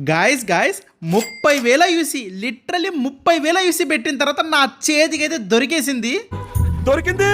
Guys guys ముప్పై వేల you see literally ముప్పై వేల యూసి పెట్టిన తర్వాత నా చేతికి అయితే దొరికేసింది. దొరికింది!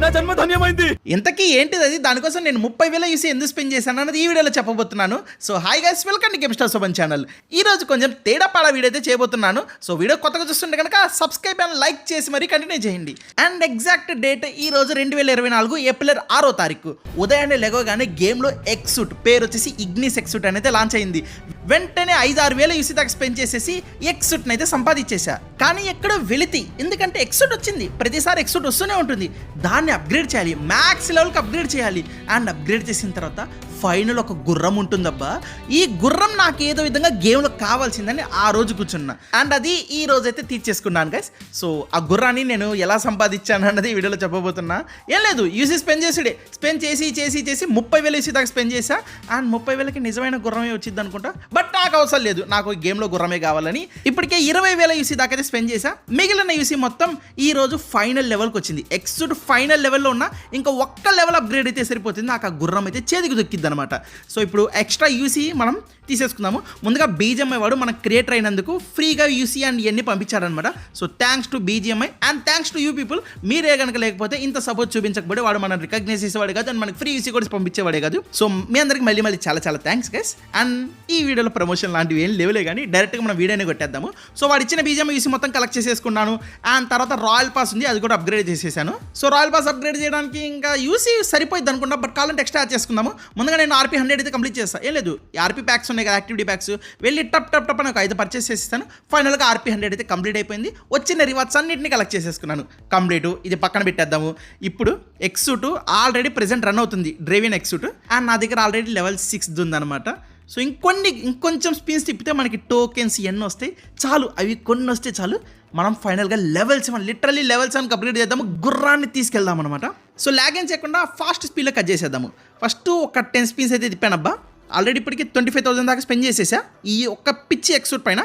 నా జన్మ ధన్యమైంది. ఇంతకీ ఏంటిది అది? దానికోసం నేను ముప్పై వేల యూసీ ఎందుకు స్పెండ్ చేశాను అన్నది ఈ వీడియోలో చెప్పబోతున్నాను. So hi guys welcome to Gamestar Soban channel ఈ రోజు కొంచెం తేడాపాడ వీడియో అయితే చేయబోతున్నాను. సో వీడియో కొత్తగా చూస్తుంటే కనుక సబ్స్క్రైబ్ అండ్ లైక్ చేసి మరీ కంటిన్యూ చేయండి. అండ్ ఎగ్జాక్ట్ డేట్ ఈ రోజు రెండు వేల ఇరవై నాలుగు ఏప్రిల్ ఆరో తారీఖు. ఉదయాన్నే లెగోగానే గేమ్లో ఎక్సూట్ పేరు వచ్చేసి ఇగ్నిస్ ఎక్సూట్ అనేది లాంచ్ అయింది. వెంటనే ఐదు ఆరు వేల యూసీ దాకా స్పెండ్ చేసేసి ఎక్సూట్ని అయితే సంపాదించేశా. కానీ ఎక్కడో వెళితి. ఎందుకంటే ఎక్సూట్ వచ్చింది. ప్రతిసారి ఎక్సూట్ వస్తూనే ఉంటుంది. దాన్ని అప్గ్రేడ్ చేయాలి. మ్యాక్స్ లెవెల్కి అప్గ్రేడ్ చేయాలి. అండ్ అప్గ్రేడ్ చేసిన తర్వాత ఫైనల్ ఒక గుర్రం ఉంటుందబ్బా. ఈ గుర్రం నాకు ఏదో విధంగా గేమ్లో కావాల్సిందని ఆ రోజు కూర్చున్నా. అండ్ అది ఈ రోజు అయితే తీర్చేసుకున్నాను గైస్ సో ఆ గుర్రాన్ని నేను ఎలా సంపాదించాను అన్నది వీడియోలో చెప్పబోతున్నా. ఏం లేదు. UC spend చేసుడే. స్పెండ్ చేసి చేసి చేసి ముప్పై వేలు యూసీ దాకా స్పెండ్ చేశా. అండ్ ముప్పై వేలకి నిజమైన గుర్రమే వచ్చింది అనుకుంటా బట్ నాకు అవసరం లేదు. నాకు ఈ గేమ్లో గుర్రమే కావాలని. ఇప్పటికే ఇరవై వేల యూసీ దాకా స్పెండ్ చేసా మిగిలిన యూసీ మొత్తం ఈ రోజు ఫైనల్ లెవెల్కి వచ్చింది. ఎక్స్డ్ ఫైనల్ లెవెల్లో ఉన్న ఇంకా ఒక్క లెవెల్ అప్గ్రేడ్ అయితే సరిపోతుంది. నాకు ఆ గుర్రం అయితే చేతికి దొక్కిద్ది అనమాట సో ఇప్పుడు ఎక్స్ట్రా యూసీ మనం తీసేసుకుందాము. ముందుగా బీజిఎంఐ వాడు మనకు క్రియేటర్ అయినందుకు ఫ్రీగా యూసీ అండ్ ఇవన్నీ పంపించారనమాట so thanks to BGMI and thanks to you people మీరే కనుక లేకపోతే ఇంత సపోర్ట్ చూపించకపోతే వాడు మనం రికగ్నైజ్ చేసేవాడు కాదు అండ్ మనకి ఫ్రీ యూసీ కూడా పంపించేవాడే కాదు. సో మీ అందరికి మళ్ళీ మళ్ళీ చాలా చాలా థ్యాంక్స్ గైస్ అండ్ ఈ వీడియోలో ప్రమోషన్ లాంటివి ఏం లేవులే కానీ డైరెక్ట్గా మనం వీడియోనే కొట్టేద్దాము. సో వాడు ఇచ్చిన బీజిఎం యూసీ మొత్తం కలెక్ట్ చేసేసుకున్నాను. అండ్ తర్వాత రాయల్ పాస్ ఉంది అది కూడా అప్గ్రేడ్ చేసేసాను. సో రాయల్ పాస్ అప్గ్రేడ్ చేయడానికి ఇంకా యూసీ సరిపోయింది అనుకుంటా బట్ కాలం ఎక్స్ట్రా యాడ్ చేసుకుందాము. ముందుగా నేను ఆర్పీ హండ్రెడ్ అయితే కంప్లీట్ చేస్తాను ఏం లేదు ఆర్పీ ప్యాక్స్ ఉన్నాయి కదా యాక్టివిటీ ప్యాక్స్ వెళ్ళి టప్ టప్ టప్ అని ఒక ఐదు పర్చేస్ చేసేస్తాను. ఫైనల్గా ఆర్పీ హండ్రెడ్ అయితే కంప్లీట్ అయిపోయింది. వచ్చిన రివార్డ్స్ అన్నింటినీ కలెక్ట్ చేసేసుకున్నాను. కంప్లీట్ ఇది పక్కన పెట్టేద్దాము. ఇప్పుడు ఎక్సూట్ ఆల్రెడీ ప్రెసెంట్ రన్ అవుతుంది. డ్రైవిన్ ఎక్సూట్ అండ్ నా దగ్గర ఆల్రెడీ లెవెల్ సిక్స్ ఉందన్నమాట. సో ఇంకొన్ని ఇంకొంచెం స్పీన్స్ తిప్పితే మనకి టోకెన్స్ ఎన్ని వస్తాయి. చాలు అవి కొన్ని వస్తే చాలు మనం ఫైనల్గా లెవెల్స్ మనం లిటరలీ లెవెల్స్ అని కంప్లీట్ చేద్దాము. గుర్రాన్ని తీసుకెళ్దాం అనమాట సో ల్యాగ్ ఏం చేయకుండా ఫాస్ట్ స్పీడ్లో కట్ చేసేద్దాము. ఫస్ట్ ఒక టెన్ స్పీన్స్ అయితే తిప్పానబ్బా ఆల్రెడీ ఇప్పటికీ ట్వంటీ ఫైవ్ థౌసండ్ దాకా స్పెండ్ చేసేసా. ఈ ఒక్క పిచ్చి ఎక్సూట్ పైన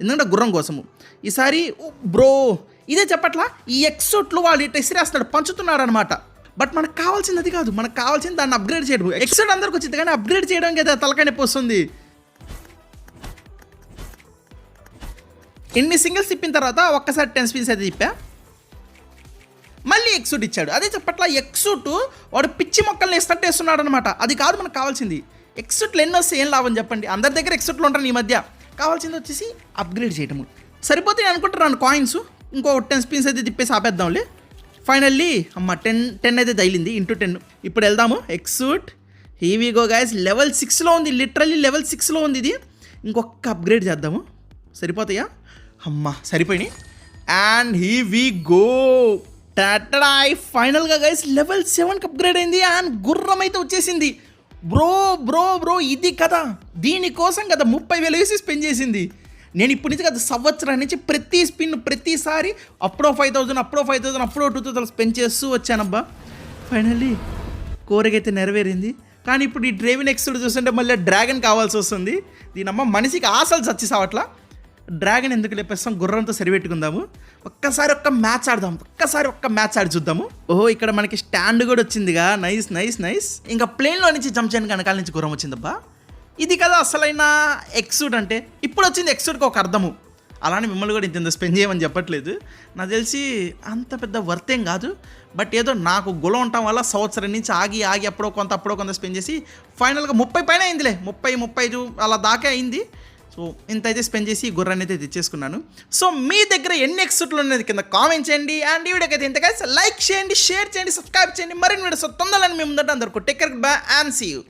ఎందుకంటే గుర్రం కోసము. ఈసారి బ్రో ఇదే చెప్పట్లా? ఈ ఎక్సూట్లు వాళ్ళు ఇట్లా ఇసిరేస్తాడు పంచుతున్నాడు అనమాట బట్ మనకు కావాల్సింది అది కాదు. మనకు కావాల్సింది దాన్ని అప్గ్రేడ్ చేయడం ఎక్సూట్ అందరికి వచ్చింది కానీ అప్గ్రేడ్ చేయడం కదా తలకాయ నొప్పి వస్తుంది. ఎన్ని సింగిల్స్ తిప్పిన తర్వాత ఒక్కసారి టెన్ స్పిన్స్ అయితే తిప్పా? మళ్ళీ ఎక్సూట్ ఇచ్చాడు. అదే చెప్పట్ల ఎక్సూట్ వాడు పిచ్చి మొక్కల్ని ఇస్తట్టు వేస్తున్నాడు అనమాట అది కాదు మనకు కావాల్సింది. ఎక్సూట్లు ఎన్ని వస్తే ఏం లాభం చెప్పండి? అందరి దగ్గర ఎక్సూట్లు ఉంటాను ఈ మధ్య. కావాల్సింది వచ్చేసి అప్గ్రేడ్ చేయటము. సరిపోతే నేను అనుకుంటున్నాను కాయిన్స్ ఇంకో టెన్ స్పిన్స్ అయితే తిప్పేసి ఆపేద్దాంలే. ఫైనల్లీ అమ్మ టెన్ టెన్ అయితే తగిలింది ఇంటూ టెన్ ఇప్పుడు వెళ్దాము. X suit here we go guys level సిక్స్లో ఉంది లిటరల్లీ లెవెల్ సిక్స్లో ఉంది ఇది. ఇంకొక అప్గ్రేడ్ చేద్దాము. సరిపోతాయా? అమ్మా సరిపోయినాయి. అండ్ హీ వి గో టటడాయ్ ఫైనల్గా గైస్ లెవెల్ సెవెన్కి అప్గ్రేడ్ అయింది. అండ్ గుర్రం అయితే వచ్చేసింది. బ్రో బ్రో బ్రో ఇది కదా. దీనికోసం కదా ముప్పై వేలు వేసి స్పెండ్ చేసింది. నేను ఇప్పటి నుంచి కదా సంవత్సరం నుంచి ప్రతి స్పిన్ ప్రతిసారి అప్పుడో ఫైవ్ థౌసండ్ అప్పుడో ఫైవ్ థౌసండ్ అప్పుడో టూ థౌసండ్ స్పెండ్ చేస్తూ వచ్చానబ్బా. ఫైనల్లీ కోరికైతే నెరవేరింది. కానీ ఇప్పుడు ఈ డ్రైవింగ్ ఎక్స్డ్ చూస్తుంటే మళ్ళీ డ్రాగన్ కావాల్సి వస్తుంది. దీనమ్మ మనిషికి ఆశలు చచ్చిసావట్లా డ్రాగన్ ఎందుకు లేపేస్తాం? గుర్రంతో సరిపెట్టుకుందాము. ఒక్కసారి ఒక్క మ్యాచ్ ఆడదాం. ఒక్కసారి ఒక్క మ్యాచ్ ఆడి చూద్దాము. ఓహో ఇక్కడ మనకి స్టాండ్ కూడా వచ్చిందిగా. Nice nice nice. ఇంకా ప్లేన్లో నుంచి జంప్ చేయడానికి వెనకాల నుంచి గుర్రం వచ్చిందబ్బా. ఇది కదా అసలైన ఎక్సూట్ అంటే. ఇప్పుడు వచ్చింది ఎక్సూట్కి ఒక అర్థము. అలానే మిమ్మల్ని కూడా ఇంత స్పెండ్ చేయమని చెప్పట్లేదు. నాకు తెలిసి అంత పెద్ద వర్త్ ఏం కాదు. బట్ ఏదో నాకు గుల ఉండటం వల్ల సంవత్సరం నుంచి ఆగి ఆగి అప్పుడో కొంత అప్పుడో కొంత స్పెండ్ చేసి ఫైనల్గా ముప్పై పైన అయిందిలే. ముప్పై ముప్పై ఐదు అలా దాకా అయింది. సో ఇంత అయితే స్పెండ్ చేసి ఈ గుర్రాన్ని అయితే తెచ్చేసుకున్నాను. సో మీ దగ్గర ఎన్ని ఎక్సూట్లు ఉన్నది కింద కామెంట్ చేయండి. అండ్ ఈ వీడియోకి అయితే ఇంతగా లైక్ చేయండి షేర్ చేయండి సబ్స్క్రైబ్ చేయండి. మరిన్ని వీడియోస్ తొందరని మేము ముందంటే అందరికీ take care bye and see you